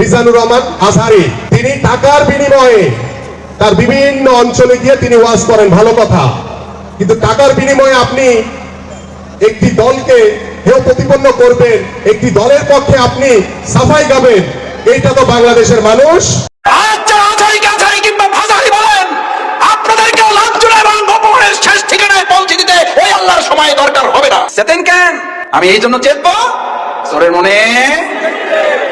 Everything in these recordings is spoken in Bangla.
মিজানুর রহমান আজহারি। তিনি টাকার বিনিময়ে তার বিভিন্ন অঞ্চলে গিয়ে তিনি ওয়াজ করেন, ভালো কথা। কিন্তু টাকার বিনিময়ে আপনি একটি দলকে হেয় প্রতিপন্ন করবেন, একটি দলের পক্ষে আপনি সাফাই গাবেন, এইটা তো বাংলাদেশের মানুষ। আমি এই জন্য চেতবো জোরের মনে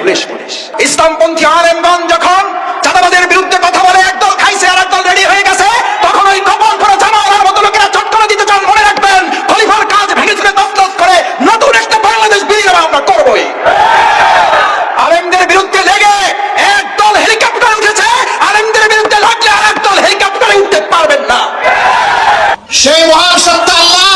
পুলিশ পুলিশ। ইসলামপন্থী আলেমগঞ্জ যখন চাঁদাবাদের বিরুদ্ধে কথা বলে একদল খাইছে আর একদল রেডি হয়ে গেছে তখন ওই গোপন করে জামাওয়ালার মতো লোকেরা চট করে দিতে চান মনে রাখবেন খলিফার কাজ ভেঙে চুরে দস্তস করে নতুন একটা বাংলাদেশ বিনিয়োগ আমরা করবোই আলেমদের বিরুদ্ধে লেগে একদল হেলিকপ্টার উঠেছে আলেমদের বিরুদ্ধে লাগলে আর একদল হেলিকপ্টারে উঠতে পারবেন না সেই মহান সত্তা আল্লাহ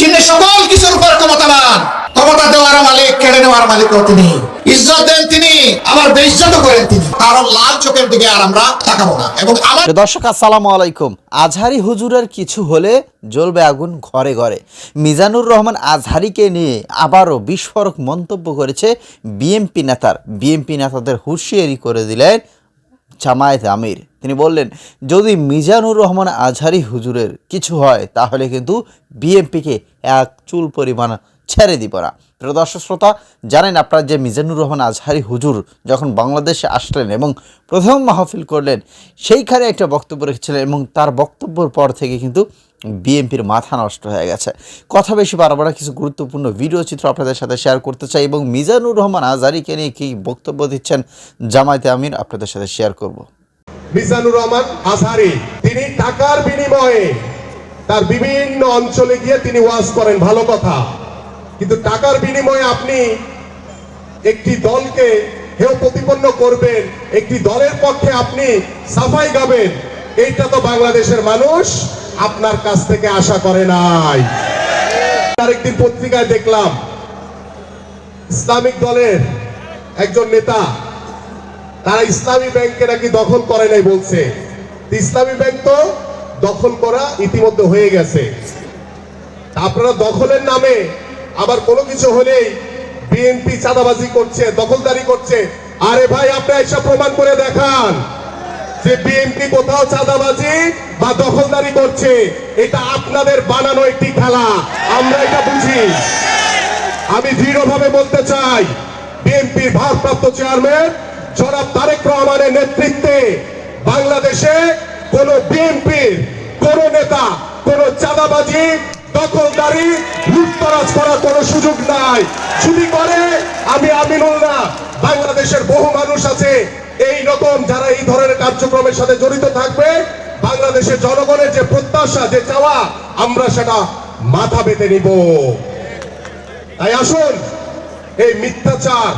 যিনি সকল কিছুর উপর ক্ষমতাবান ক্ষমতা দেওয়ার মালিক কেড়ে নেওয়ার মালিকও তিনি। ইজ্জত দেন তিনি আবার বেইজ্জত করেন তিনি। কারণ লাল চোখের দিকে আর আমরা তাকাবো না। এবং আমার দর্শক, আসসালামু আলাইকুম। আজহারি হুজুরের কিছু হলে জ্বলবে আগুন ঘরে ঘরে। মিজানুর রহমান আজহারিকে নিয়ে আবারও বিস্ফোরক মন্তব্য করেছে বিএমপি নেতার। বিএমপি নেতাদের হুঁশিয়ারি করে দিলেন জামায়াত আমির। তিনি বললেন, যদি মিজানুর রহমান আজহারি হুজুরের কিছু হয়, তাহলে কিন্তু বিএমপিকে এক চুল পরিমাণ ছেড়ে দিব না। প্রিয় দর্শক শ্রোতা, জানেন আপনারা যে মিজানুর রহমান আজহারি হুজুর যখন বাংলাদেশে আসলেন এবং প্রথম মাহফিল করলেন, সেইখানে একটা বক্তব্য রেখেছিলেন এবং তার বক্তব্যের পর থেকে কিন্তু বিএনপির মাথা নষ্ট হয়ে গেছে। কথা বেশি বারবার কিছু গুরুত্বপূর্ণ ভিডিও চিত্র আপনাদের সাথে শেয়ার করতে চাই এবং মিজানুর রহমান আজহারিকে নিয়ে কী বক্তব্য দিচ্ছেন জামায়াতে আমির আপনাদের সাথে শেয়ার করব। মিজানুর রহমান আজহারি, তিনি টাকার বিনিময়ে তার বিভিন্ন অঞ্চলে গিয়ে তিনি ওয়াজ করেন, ভালো কথা। কিন্তু টাকার বিনিময়ে আপনি একটি দলকে হেয় প্রতিপন্ন করবেন, একটি দলের পক্ষে আপনি সাফাই গাবেন, এইটা তো বাংলাদেশের মানুষ আপনার কাছ থেকে আশা করে নাই। আরেকদিন পত্রিকায় দেখলাম, ইসলামিক দলের একজন নেতা, তারা ইসলামী ব্যাংকে নাকি দখল করে নাই বলছে। ইসলামী ব্যাংক তো দখল করা ইতিমধ্যে হয়ে গেছে। আপনারা দখলের নামে আবার কোনো কিছু হলেই বিএনপি চাঁদাবাজি করছে, দখলদারি করছে। আরে ভাই আপনি এসব প্রমাণ করে দেখান যে বিএনপি কোথাও চাঁদাবাজি বা দখলদারি করছে। এটা আপনাদের বানানো একটি খেলা। আমরা এটা বুঝি। আমি দৃঢ়ভাবে বলতে চাই, বিএনপির ভারপ্রাপ্ত চেয়ারম্যান জনাব তারেক রহমানের নেতৃত্বে বাংলাদেশে কোন বিএনপির কোন নেতা, কোন চাঁদাবাজি দখলদারি লুটতরাজ করার কোনো সুযোগ নাই। যদি করে, আমি আমিনুল না। বাংলাদেশের বহু মানুষ আছে, এই রকম যারা এই ধরনের কার্যক্রমের সাথে জড়িত থাকবে, বাংলাদেশের জনগণের যে প্রত্যাশা, যে চাওয়া, আমরা সেটা মাথা পেতে নিব। তাই আসুন, এই মিথ্যাচার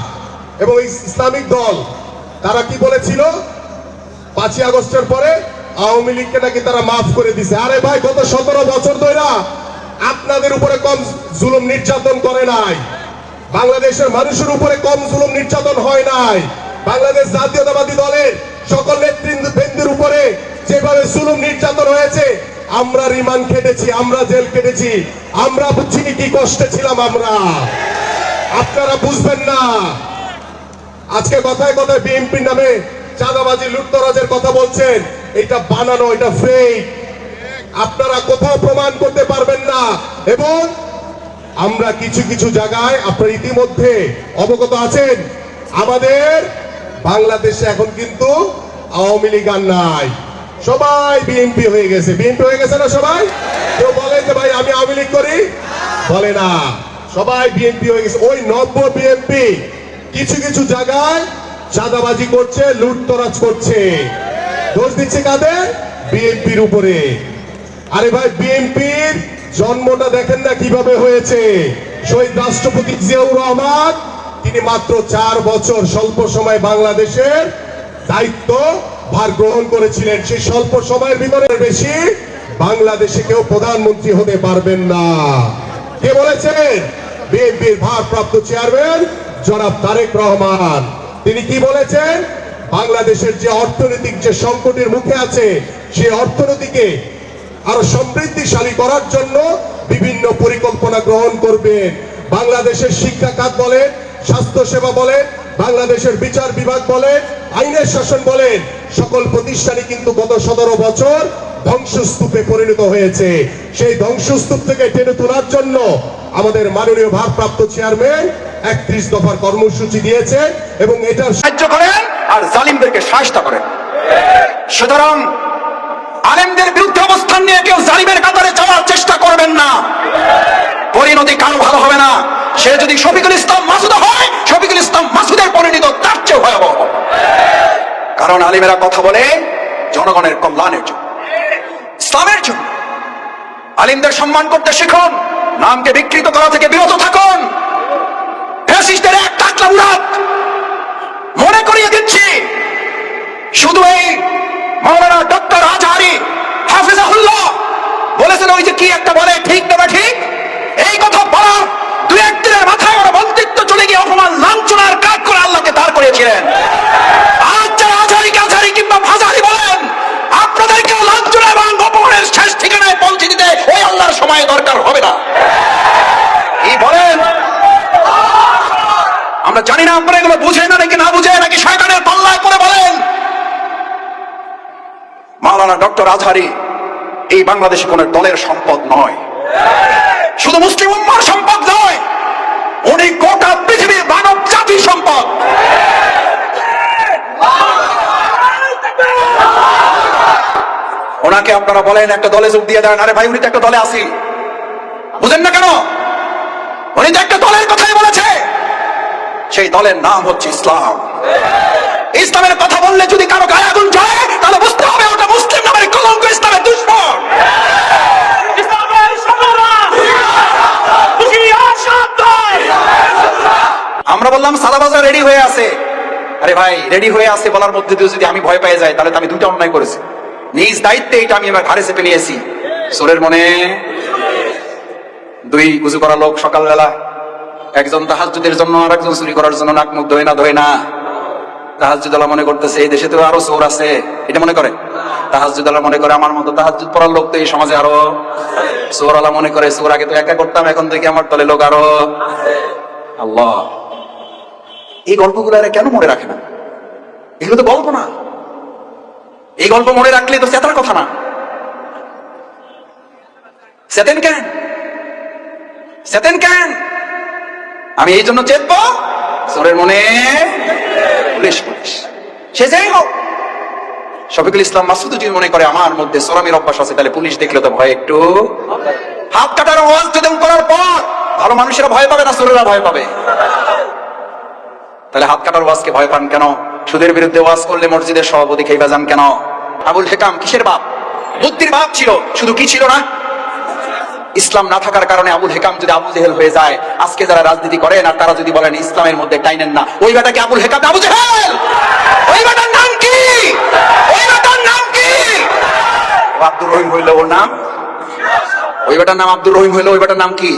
এবং ইসলামিক দল, তারা কি বলেছিল? পাঁচই আগস্টের পরে আওয়ামী লীগকে নাকি তারা মাফ করে দিছে। আরে ভাই, গত সতেরো বছর ধরে আপনাদের উপরে কম জুলুম নির্যাতন করে নাই। বাংলাদেশের মানুষের উপরে কম জুলুম নির্যাতন হয় নাই। বাংলাদেশ জাতীয়তাবাদী দলের সকল নেতৃবৃন্দের উপরে যেভাবে জুলুম নির্যাতন হয়েছে, আমরা রিমান্ড কেটেছি আমরা জেল কেটেছি আমরা বুঝছি কি কষ্টে ছিলাম আমরা। আপনারা বুঝবেন না। আজকে কথায় কথায় বিএনপির নামে চাঁদাবাজি, লুটতরাজের কথা বলছেন। এটা বানানো, এটা ফেক আপনারা কোথাও প্রমাণ করতে পারবেন না। এবং আমরা কিছু কিছু জায়গায় আপনার ইতিমধ্যে অবগত আছেন, আমাদের বাংলাদেশে এখন কিন্তু আওয়ামী লীগ আর নাই। সবাই বিএনপি হয়ে গেছে। বিএনপি হয়ে গেছে না সবাই? কেউ বলে যে, ভাই, আমি আওয়ামী লীগ করি? বলে না। সবাই বিএনপি হয়ে গেছে। ওই নব্য বিএনপি কিছু কিছু জায়গায় চাঁদাবাজি করছে, লুটতরাজ করছে। দোষ দিচ্ছে কাদের? বিএনপির উপরে। আরে ভাই, বিএনপির জন্মটা দেখেন না কীভাবে হয়েছে। শহীদ রাষ্ট্রপতি জিয়াউর রহমান, তিনি মাত্র চার বছর স্বল্প সময় বাংলাদেশের দায়িত্ব ভার গ্রহণ করেছিলেন। সেই স্বল্প সময়ের ভিতরে বেশি বাংলাদেশে কেউ প্রধানমন্ত্রী হতে পারবেন না। কে বলেছেন? বিএনপির ভারপ্রাপ্ত চেয়ারম্যান জনাব তারেক রহমান। তিনি কি বলেছেন? বাংলাদেশের যে অর্থনৈতিক যে সংকটের মুখে আছে, সেই অর্থনীতিকে আরও সমৃদ্ধিশালী করার জন্য বিভিন্ন পরিকল্পনা গ্রহণ করবেন। বাংলাদেশের শিক্ষা খাত বলেন, স্বাস্থ্য সেবা বলেন, বাংলাদেশের বিচার বিভাগ বলেন, আইনের শাসন বলেন, সকল প্রতিষ্ঠানই কিন্তু গত সতেরো বছর ধ্বংসস্তূপে পরিণত হয়েছে। সেই ধ্বংসস্তূপ থেকে টেনে তোলার জন্য আমাদের মাননীয় ভারপ্রাপ্ত চেয়ারম্যান একত্রিশ দফার কর্মসূচি দিয়েছে এবং এটা সাহায্য করেন আর জালিমদেরকে সাহায্য করেন। সুতরাং আলেমদের অবস্থান নিয়ে কেউ জালিমের কাতারে যাওয়ার চেষ্টা করবেন না। পরিণতি কারও ভালো হবে না। সে যদি শফিকুল ইসলাম মাসুদ হয়, শফিকুল ইসলাম মাসুদের পরিণত তার চেয়ে ভয়াবহ কারণ আলিমেরা কথা বলে জনগণের কল্যাণের জন্য, ইসলামের জন্য। আলিমদের সম্মান করতে শিখুন, নামকে বিকৃত করা থেকে বিরত থাকুন। ফ্যাসিস্টদের এক টাকলা উড়াত মনে করিয়ে দিচ্ছি। শুধু এই মাওলানা ডক্টর আজহারি বলেছেন, ওই যে কি একটা বলে, ঠিক না ঠিক? এই কথা বলার দু একদিনের মাথায় ওরা মন্ত্রিত্ব চলে গিয়ে অপমান, লাঞ্ছনার কাজ করে আল্লাহকে দাঁড় করিয়েছিলেন। আজ যারা আজহারিকে আজহারি কিংবা দরকার হবে না। কি বলেন? আমরা জানি না এগুলো বুঝে না নাকি না বুঝে নাকি শয়তানের পাল্লায় করে বলেন। মাওলানা ডক্টর আজহারি এই বাংলাদেশে কোন দলের সম্পদ নয়। শুধু মুসলিম উম্মার সম্পদ নয় উনি গোটা পৃথিবীর মানব জাতির সম্পদ। ওনাকে আপনারা বলেন, একটা দলে যোগ দিয়ে দেন। আরে ভাই, উনি তো একটা দলে আসি। বুঝেন না কেন? উনি তো একটা দলের কথাই বলেছে। সেই দলের নাম হচ্ছে ইসলাম। ইসলামের কথা বললে যদি কারও গায়ে আগুন জ্বলে, তাহলে বুঝতে হবে ওটা মুসলিম নামের কলঙ্ক ইসলামের দুশ্মন আমরা বললাম, সাদাবাজার রেডি হয়ে আছে। আরে ভাই রেডি হয়ে আছে বলার মধ্যে দিয়ে যদি আমি ভয় পেয়ে যাই, তাহলে আমি দুইটা অন্যায় করেছি। নিজ দায়িত্বে এটা আমি আমার ঘাড়ে চেপে নিয়েছি। সোরের মনে দুই উজু করা লোক সকালবেলা, একজন তাহাজুদের জন্য আর একজন চুরি করার জন্য নাক মুখ ধোয় না ধোয় না। তাহাজুদালা মনে করতেছে, এই দেশে তো আরও চোর আছে। এটা মনে করে? তাহাজুদালা মনে করে, আমার মতো তাহাজুদ পড়ার লোক তো এই সমাজে আরও চোরালা মনে করে, চোর আগে তো একা করতাম, এখন থেকে আমার তলে লোক আরও আল্লাহ। এই গল্পগুলো এরা কেন মনে রাখে না? এগুলো তো গল্প না। এই গল্প মনে রাখলে তো চেতার কথা না। চেতেন কেন? চেতেন কেন? আমি এই জন্য চেতবো চোরের মনে পুলিশ পুলিশ সে যাই হোক, শফিকুল ইসলাম মাসুদ যদি মনে করে আমার মধ্যে সোরামির অভ্যাস আছে, তাহলে পুলিশ দেখলে তো ভয় একটু। হাত কাটার আওয়াজ করার পর, ভালো মানুষেরা ভয় পাবে না চোরেরা ভয় পাবে। তাহলে হাত কাটার ওয়াজকে ভয় পান কেন? সুদের বিরুদ্ধে ওয়াজ করলে মসজিদের সভাপতি খেয়ে যান কেন? আবুল হেকাম, কিসের বাপ? বুদ্ধির বাপ ছিল, শুধু কি ছিল না? ইসলাম না থাকার কারণে আবুল হেকাম যদি আবু জেহেল হয়ে যায়, আজকে যারা রাজনীতি করেন আর তারা যদি বলেন ইসলামের মধ্যে টাইনেন না, ওই বেটাকে আবুল হেকাম? আবু জেহেল! ওই বেটার নাম কি? ওই বেটার নাম কি? আব্দুর রহিম হইল ওর নাম? ওই বেটার নাম আব্দুর রহিম হইল, ওই বেটার নাম কি?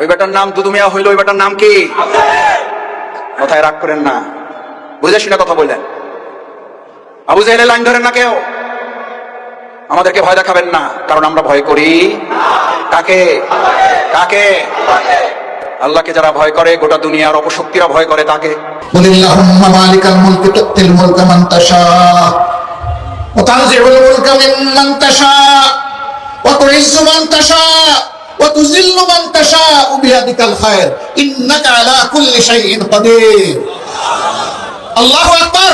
ওই বেটার নাম দুদুমিয়া হইল, ওই বেটার নাম কি? কথায় রাগ করেন না বুঝে শুনে কথা বললেন আবু জাহেলের লাইন ধরেন না কেউ আমাদেরকে ভয় দেখাবেন না কারণ আমরা ভয় করি কাকে কাকে আল্লাহকে যারা ভয় করে গোটা দুনিয়ার অপশক্তিরা ভয় করে তাকে قل اللهم مالك الملك تؤتي الملك من تشاء وتنزع الملك ممن تشاء وتعز من تشاء وتذل من تشاء بيدك الخير انك على كل شيء قدير الله اكبر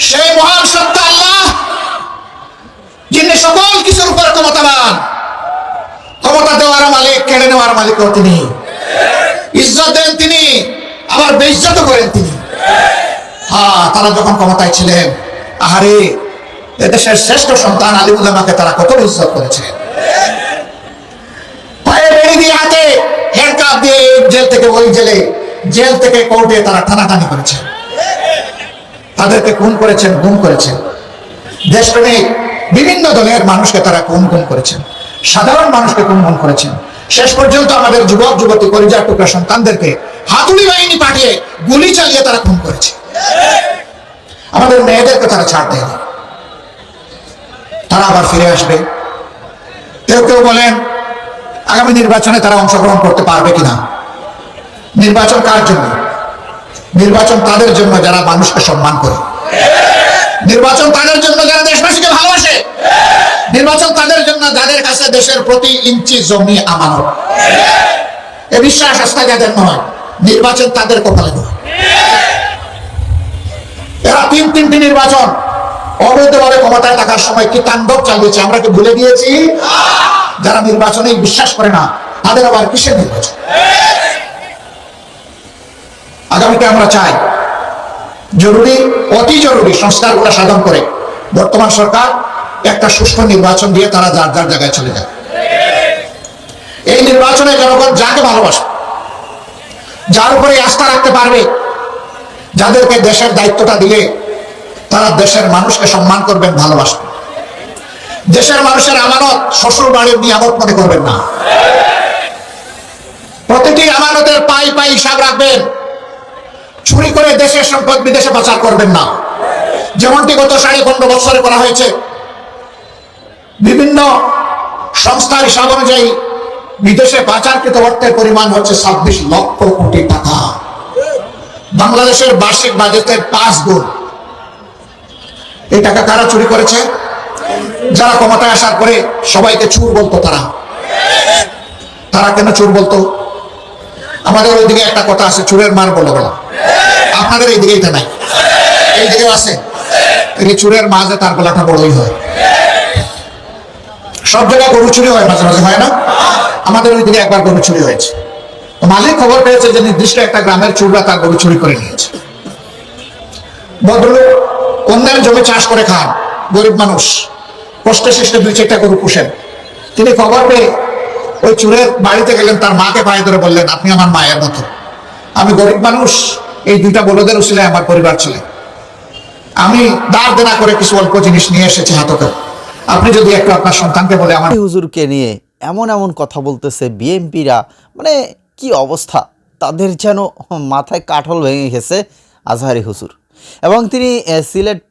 সেই মহান সত্তা আল্লাহ যিনি সকল কিছুর উপর ক্ষমতাবান ক্ষমতা দেওয়ার মালিক কেড়ে নেওয়ার মালিকও তিনি ইজ্জত দেন তিনি আবার বেইজ্জত করেন তিনি হ্যাঁ তারা যখন ক্ষমতায় ছিলেন আহারে এদেশের শ্রেষ্ঠ সন্তান আলিমুল্লামাকে তারা কত ইজ্জত করেছে দিয়ে জেল থেকে ওই জেলে, জেল থেকে কোর্টে তারা টানাটানি করেছে। তাদেরকে খুন করেছেন, গুম করেছেন। বিভিন্ন দলের মানুষকে তারা গুম করেছেন। সাধারণ মানুষকে গুম করেছেন। শেষ পর্যন্ত আমাদের যুবক, যুবতী পরিযার টুকরা সন্তানদেরকে হাতুড়ি বাহিনী পাঠিয়ে গুলি চালিয়ে তারা খুন করেছে। আমাদের মেয়েদেরকে তারা ছাড় দেয়নি। তারা আবার ফিরে আসবে। কেউ কেউ বলেন আগামী নির্বাচনে তারা অংশগ্রহণ করতে পারবে কিনা? নির্বাচন কার জন্য? নির্বাচন তাদের জন্য যারা মানুষকে সম্মান করে। নির্বাচন তাদের জন্য যারা দেশবাসীকে ভালোবাসে। নির্বাচন তাদের জন্য যাদের কাছে দেশের প্রতি ইঞ্চি জমি আমানত। এ বিশ্বাস আস্থা যাদের নয়, নির্বাচন তাদের কপালে নয়। এরা তিন তিনটি নির্বাচন, অবৈধভাবে ক্ষমতায় থাকার সময় কি তাণ্ডব চালিয়েছে? আমরা কি ভুলে গিয়েছি? যারা নির্বাচনে বিশ্বাস করে না, তাদের আবার কিসের নির্বাচন? আগামীতে আমরা চাই জরুরি, অতি জরুরি সংস্কারগুলো সাধন করে বর্তমান সরকার একটা সুষ্ঠু নির্বাচন দিয়ে তারা যার যার জায়গায় চলে যায়। এই নির্বাচনে জনগণ যাকে ভালোবাসে, যার উপরে আস্থা রাখতে পারবে, যাদেরকে দেশের দায়িত্বটা দিলে তারা দেশের মানুষকে সম্মান করবেন, ভালোবাসবেন। দেশের মানুষের আমানত শ্বশুর বাড়ির নিয়ামত মনে করবেন না। প্রতিটি আমানতের পাই পাই হিসাব রাখবেন। চুরি করে দেশের সম্পদ বিদেশে পাচার করবেন না। যেমনটি গত সাড়ে পনেরো বছরে করা হয়েছে, বিভিন্ন সংস্থার হিসাব অনুযায়ী বিদেশে পাচারকৃত অর্থের পরিমাণ হচ্ছে ছাব্বিশ লক্ষ কোটি টাকা। বাংলাদেশের বার্ষিক বাজেটের পাঁচ গুণ। এই টাকা কারা চুরি করেছে? যারা ক্ষমতায় আসার পরে সবাইকে চুর বলতো তারা। তারা কেন চুর বলতো? আমাদের ওইদিকে একটা কথা আছে, চুরের মার বলে বলা। আপনাদের এই দিকে এটা নাই। এই দিকেও আছে চুরের মাঝে তার গলাটা বড়ই হয়। সব জায়গায় গরু চুরি হয়, মাঝে মাঝে হয় না। আমাদের ওই দিকে একবার গরু চুরি হয়েছে। তো মালিক খবর পেয়েছে যে নির্দিষ্ট একটা গ্রামের চুররা তার গরু চুরি করে নিয়েছে। ভদ্রলোক অন্যের জমি চাষ করে খান, গরিব মানুষ। কষ্টে শেষে দুই চারটা গরু পুষেন। তিনি খবর পেয়ে ওই চুরের বাড়িতে গেলেন, তার মাকে পায়ে ধরে বললেন, আপনি আমার মায়ের মতো। আমি গরিব মানুষ, এই দুইটা বলদের উচিলে আমার পরিবার ছিল আমি দাঁড় দেনা করে কিছু অল্প জিনিস নিয়ে এসেছি হাতকে। আপনি যদি একটু আপনার সন্তানকে বলে আমার হুজুরকে নিয়ে এমন এমন কথা বলতেছে বিএমপিরা মানে কি অবস্থা? তাদের যেন মাথায় কাঠল ভেঙে গেছে আজহারি হুজুর। এবং তিনি সিলেট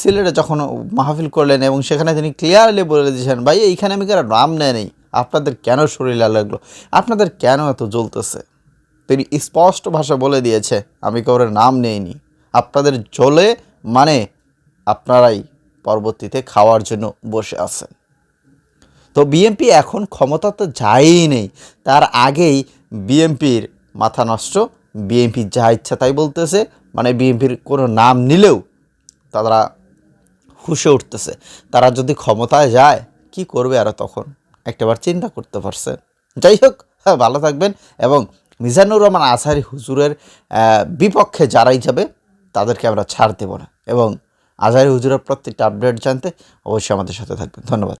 সিলেটে যখন মাহফিল করলেন এবং সেখানে তিনি ক্লিয়ারলি বলে দিয়েছেন, ভাই, এইখানে আমি কারও নাম নেয় নেই আপনাদের কেন শরীর লাগল? আপনাদের কেন এত জ্বলতেছে? তিনি স্পষ্ট ভাষা বলে দিয়েছে, আমি কাউরের নাম নেইনি। আপনাদের জ্বলে মানে আপনারাই পরবর্তীতে খাওয়ার জন্য বসে আছেন। তো বিএমপি এখন ক্ষমতা তো যায়ই নেই। তার আগেই বিএমপির মাথা নষ্ট বিএমপি যা ইচ্ছা তাই বলতেছে মানে বিএনপির কোনো নাম নিলেও তারা হুশে উঠতেছে। তারা যদি ক্ষমতায় যায়, কি করবে আর তখন? একটাবার চিন্তা করতে পারছে। যাই হোক হ্যাঁ ভালো থাকবেন এবং মিজানুর রহমান আসারি হুজুরের বিপক্ষে যারাই যাবে, তাদেরকে আমরা ছাড় দেব না। এবং আজহারি হুজুরের প্রত্যেকটা আপডেট জানতে অবশ্যই আমাদের সাথে থাকবেন। ধন্যবাদ।